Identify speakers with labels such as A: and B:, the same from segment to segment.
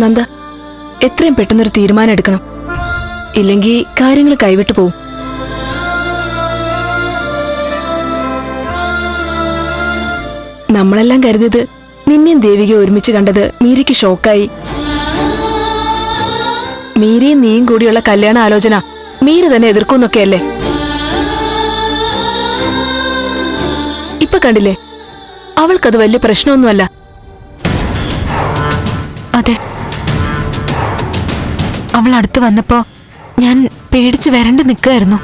A: നന്ദ എത്രയും പെട്ടെന്നൊരു തീരുമാനം എടുക്കണം ഇല്ലെങ്കിൽ കാര്യങ്ങൾ കൈവിട്ടു പോവും. നമ്മളെല്ലാം കരുതിയത് നിന്നെയും ദേവിക ഒരുമിച്ച് കണ്ടത് മീരയ്ക്ക് ഷോക്കായി. മീരയും നീയും കൂടിയുള്ള കല്യാണ ആലോചന മീര തന്നെ എതിർക്കുന്നൊക്കെയല്ലേ ഇപ്പൊ കണ്ടില്ലേ? അവൾക്കത് വലിയ പ്രശ്നമൊന്നുമല്ല.
B: അതെ. അവൾ അടുത്ത് വന്നപ്പോ ഞാൻ പേടിച്ച് വരണ്ട് നിൽക്കുകയായിരുന്നു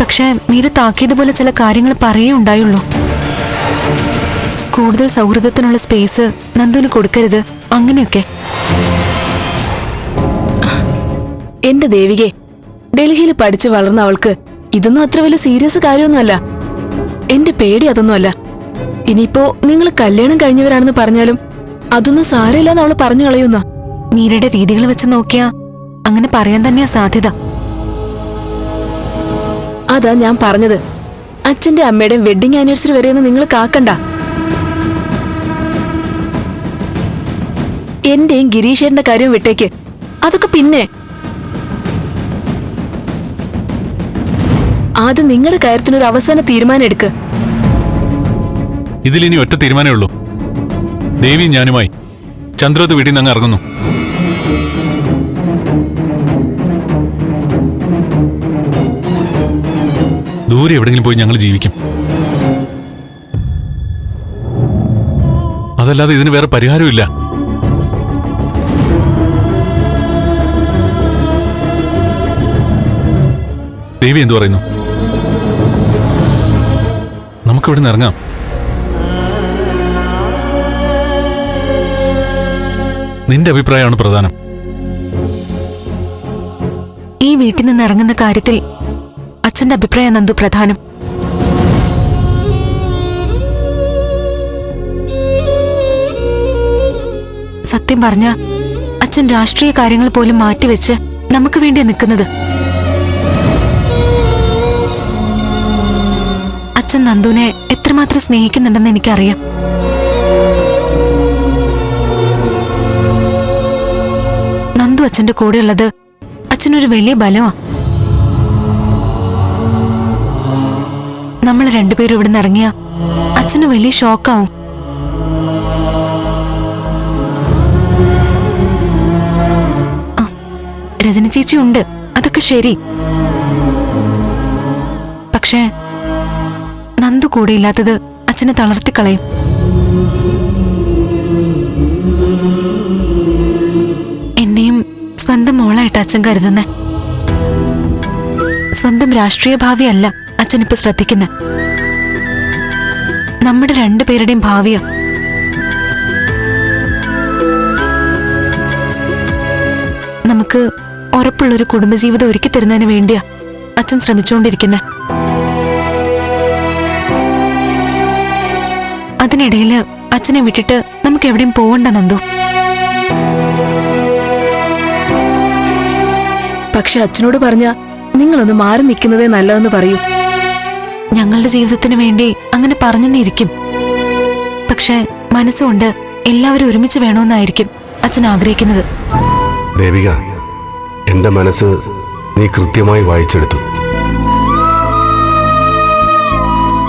B: പക്ഷെ മീര താക്കിയതുപോലെ ചില കാര്യങ്ങൾ പറയേ ഉണ്ടായുള്ളൂ. കൂടുതൽ സൗഹൃദത്തിനുള്ള സ്പേസ് നന്ദുവിന് കൊടുക്കരുത്. അങ്ങനെയൊക്കെ.
A: എന്റെ ദേവികെ ഡൽഹിയിൽ പഠിച്ചു വളർന്ന അവൾക്ക് ഇതൊന്നും അത്ര വലിയ സീരിയസ് കാര്യമൊന്നുമല്ല. എന്റെ പേടി അതൊന്നുമല്ല. ഇനിയിപ്പോ നിങ്ങൾ കല്യാണം കഴിഞ്ഞവരാണെന്ന് പറഞ്ഞാലും അതൊന്നും സാരമില്ലെന്ന് അവൾ പറഞ്ഞു കളയുന്ന.
B: മീരയുടെ രീതികൾ വെച്ച് നോക്കിയാ അങ്ങനെ പറയാൻ തന്നെയാ സാധ്യത.
A: അതാ ഞാൻ പറഞ്ഞത്. അച്ഛന്റെ അമ്മയുടെ വെഡിങ് ആനിവേഴ്സറി വരെയെന്ന് നിങ്ങൾ കാക്കണ്ട. എന്റെയും ഗിരീഷേന്റെ കാര്യവും വിട്ടേക്ക്. അതൊക്കെ പിന്നെ. ആദ്യം നിങ്ങളുടെ കാര്യത്തിനൊരു അവസാന തീരുമാനം എടുക്ക്.
C: ഇതിലിനി ഒറ്റ തീരുമാനമേ ഉള്ളൂ. ദേവിയും ഞാനുമായി ചന്ദ്രത്ത് വീട്ടിൽ നിന്ന് അങ്ങ് ഇറങ്ങുന്നു. ദൂരെ എവിടെങ്കിലും പോയി ഞങ്ങൾ ജീവിക്കും. അതല്ലാതെ ഇതിന് വേറെ പരിഹാരമില്ല ദേവി എന്തു പറയുന്നു? നമുക്കിവിടെ നിന്ന് ഇറങ്ങാം. നിന്റെ അഭിപ്രായമാണ് പ്രധാനം.
B: ഈ വീട്ടിൽ നിന്ന് ഇറങ്ങുന്ന കാര്യത്തിൽ അച്ഛന്റെ അഭിപ്രായം നന്ദു പ്രധാനം. സത്യം പറഞ്ഞ അച്ഛൻ രാഷ്ട്രീയ കാര്യങ്ങൾ പോലും മാറ്റിവെച്ച് നമുക്ക് വേണ്ടി നിൽക്കുന്നത്. അച്ഛൻ നന്ദുവിനെ എത്രമാത്രം സ്നേഹിക്കുന്നുണ്ടെന്ന് എനിക്കറിയാം. നന്ദു അച്ഛന്റെ കൂടെയുള്ളത്? അച്ഛനൊരു വലിയ ബലമാ. നമ്മൾ രണ്ടുപേരും ഇവിടെ നിന്ന് ഇറങ്ങിയ അച്ഛന് വലിയ ഷോക്കാവും. രജനി ചേച്ചി ഉണ്ട്. അതൊക്കെ ശരി. പക്ഷേ നന്ദു കൂടെ ഇല്ലാത്തത് അച്ഛനെ തളർത്തിക്കളയും. സ്വന്തം മോളായിട്ട് അച്ഛൻ കരുതുന്നേ. സ്വന്തം രാഷ്ട്രീയ ഭാവിയല്ല അച്ഛൻ ഇപ്പൊ ശ്രദ്ധിക്കുന്നെ. നമ്മുടെ രണ്ടുപേരുടെയും ഭാവിയാ. നമുക്ക് ഉറപ്പുള്ളൊരു കുടുംബജീവിതം ഒരുക്കി തരുന്നതിന് വേണ്ടിയാ അച്ഛൻ ശ്രമിച്ചുകൊണ്ടിരിക്കുന്നെ അതിനിടയിൽ അച്ഛനെ വിട്ടിട്ട് നമുക്ക് എവിടെയും പോവണ്ട നന്ദു.
A: പക്ഷെ അച്ഛനോട് പറഞ്ഞ നിങ്ങളൊന്ന് മാറി നിൽക്കുന്നതേ നല്ലതെന്ന് പറയൂ.
B: ഞങ്ങളുടെ ജീവിതത്തിന് വേണ്ടി അങ്ങനെ പറഞ്ഞെന്നിരിക്കും പക്ഷെ മനസ്സുകൊണ്ട് എല്ലാവരും ഒരുമിച്ച് വേണമെന്നായിരിക്കും അച്ഛൻ ആഗ്രഹിക്കുന്നത്.
D: ദേവിക എന്റെ മനസ്സ് നീ കൃത്യമായി വായിച്ചെടുത്തു.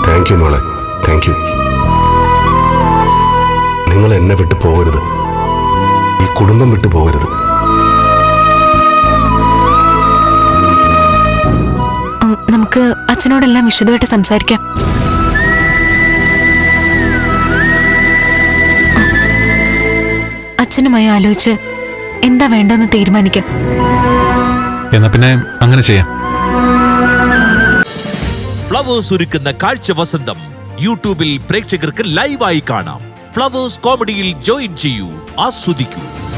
D: താങ്ക് യു മോളെ. താങ്ക് യു നിങ്ങൾ എന്നെ വിട്ടു പോകരുത്. ഈ കുടുംബം വിട്ടു പോകരുത്.
B: നമുക്ക് അച്ഛനോടെല്ലാം വിശദമായിട്ട് സംസാരിക്കാം. അച്ഛനുമായി ആലോചിച്ച് എന്താ വേണ്ടെന്ന് തീരുമാനിക്കാം.
C: എന്നാ പിന്നെ അങ്ങനെ ചെയ്യാം.
E: ഫ്ലവേഴ്സ് ഒരുക്കുന്ന കാഴ്ച വസന്തം യൂട്യൂബിൽ പ്രേക്ഷകർക്ക് ലൈവായി കാണാം. ഫ്ലവേഴ്സ് കോമഡിയിൽ ജോയിൻ ചെയ്യൂ ആസ്വദിക്കൂ.